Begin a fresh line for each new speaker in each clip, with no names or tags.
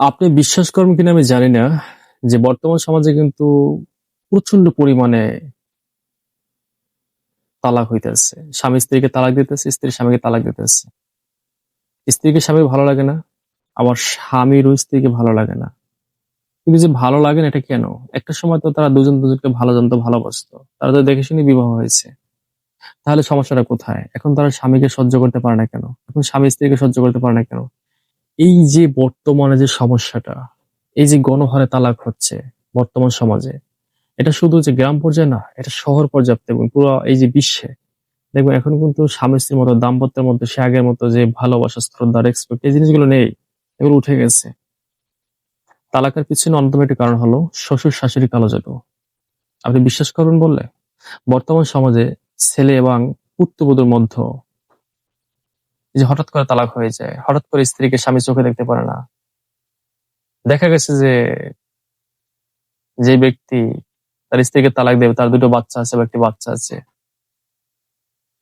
আপনি বিশ্বাস করেন কিনা আমি জানি না, যে বর্তমান সমাজে কিন্তু প্রচণ্ড পরিমাণে তালাক হইতেছে। স্বামী স্ত্রীকে তালাক দিতেছে, স্ত্রী স্বামীকে তালাক দিতেছে। স্ত্রীকে স্বামী ভালো লাগে না, আবার স্বামীরও স্ত্রীকে ভালো লাগে না। কিন্তু যে ভালো লাগে না, এটা কেন? একটা সময় তো তারা দুজন দুজনকে ভালো জানতো, ভালোবাসতো। তারা তো দেখে শুনে বিবাহ হয়েছে। তাহলে সমস্যাটা কোথায়? এখন তারা স্বামীকে সহ্য করতে পারে না কেন? এখন স্বামী স্ত্রীকে সহ্য করতে পারে না কেন? এই যে বর্তমানে যে সমস্যাটা, এই যে গণহারে তালাক হচ্ছে বর্তমান সমাজে, এটা শুধু যে গ্রাম পর্যায়ে না, এটা শহর পর্যাপ্ত এবং পুরো এই যে বিশ্বে। দেখবেন এখন কিন্তু স্বামী স্ত্রীর মতো, দাম্পত্যের মধ্যে সে আগের মতো যে ভালোবাসা, শ্রদ্ধা রেসপেক্ট এই জিনিসগুলো নেই, এগুলো উঠে গেছে। তালাকের পিছনে অন্যতম একটি কারণ হলো শ্বশুর শাশুড়ি কালো জাদু। আপনি বিশ্বাস করবেন বললে, বর্তমান সমাজে ছেলে এবং পুত্রবধূর মধ্যে যে হঠাৎ করে তালাক হয়ে যায়, হঠাৎ করে স্ত্রীকে স্বামী চোখে দেখতে পারে না। দেখা গেছে যে যে ব্যক্তি তার স্ত্রীকে তালাক দেবে, তার দুটো বাচ্চা আছে বা একটি বাচ্চা আছে।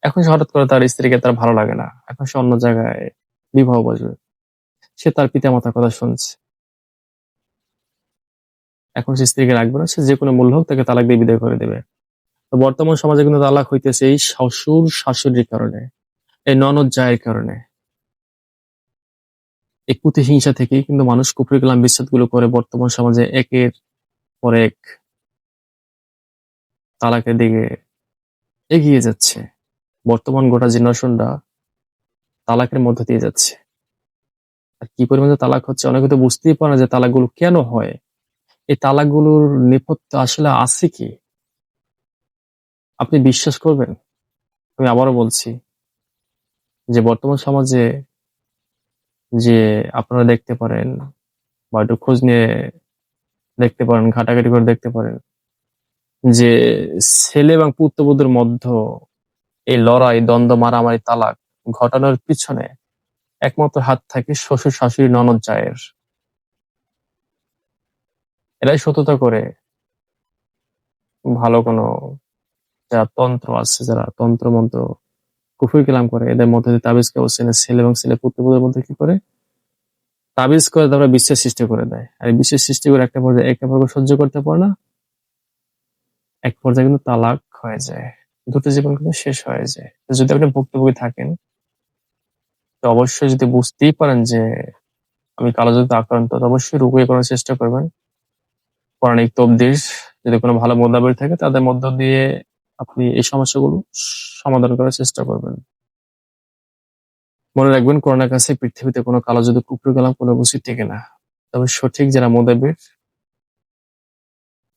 এখন সে হঠাৎ করে তার স্ত্রীকে তার ভালো লাগে না। এখন সে অন্য জায়গায় বিবাহ বসবে। সে তার পিতা মাতার কথা শুনছে। এখন সে স্ত্রীকে রাখবে না, সে যে কোনো মূল্য হোক তাকে তালাক দিয়ে বিদায় করে দেবে। তো বর্তমান সমাজে কিন্তু তালাক হইতেছে এই শ্বশুর শাশুড়ির কারণে। এই ননদ জায়ের কারণে। এই প্রতিহিংসা থেকেই কিন্তু মানুষ কুফরি কালাম বিচ্ছেদগুলো করে বর্তমান সমাজে একের পর এক তালাকের দিকে এগিয়ে যাচ্ছে। বর্তমান গোটা জেনারেশনটা তালাকের মধ্যে দিয়ে যাচ্ছে। আর কি পরিমাণে তালাক হচ্ছে অনেকে তো বুঝতেই পারে না যে তালাকগুলো কেন হয়। এই তালাকগুলোর নেপথ্য আসলে আছে কি? আপনি বিশ্বাস করবেন? আমি আবারও বলছি যে বর্তমান সমাজে যে আপনারা দেখতে পারেন বা একটু খোঁজ নিয়ে দেখতে পারেন, ঘাটাঘাটি করে দেখতে পারেন, যে ছেলে এবং পুত্রবধূর মধ্যে এই লড়াই, দ্বন্দ্ব, মারামারি, তালাক ঘটানোর পিছনে একমাত্র হাত থাকে শ্বশুর, শাশুড়ি, ননদ, জায়ের। এরাই সততা করে ভালো কোনো যারা তন্ত্র আছে, যারা তন্ত্র মন্ত্র কুফুরি কালাম করে, এদের মধ্যে দিয়ে তাবিজ কেবসেনে ছেলে এবং ছেলে পুত্রবধূর মধ্যে কি করে? তাবিজ করে তারপরে বিশ্বের সৃষ্টি করে দেয়। আর বিশ্বের সৃষ্টি করে একটা পর্যায়ে, একটা পর্ব সহ্য করতে পারে না, এক পর্যায়ে কিন্তু তালাক হয়ে যায়। দুটো জীবন কিন্তু শেষ হয়ে যায়। যদি আপনি ভুক্তভোগী থাকেন, তো অবশ্যই যদি বুঝতেই পারেন যে আমি কালো যদি আক্রান্ত অবশ্যই রুকিয়ে করার চেষ্টা করবেন। পৌরাণিক তবদিস যদি কোনো ভালো মোদাবির থাকে, তাদের মধ্য দিয়ে আপনি এই সমস্যাগুলো সমাধান করার চেষ্টা করবেন। মনে রাখবেন, করোনার কাছে পৃথিবীতে কোনো কালো যদি কুকুর গেলাম, কোনো কিছুই থেকে না। তবে সঠিক যারা মোদাবির,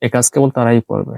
এ কাজ কেবল তারাই করবে।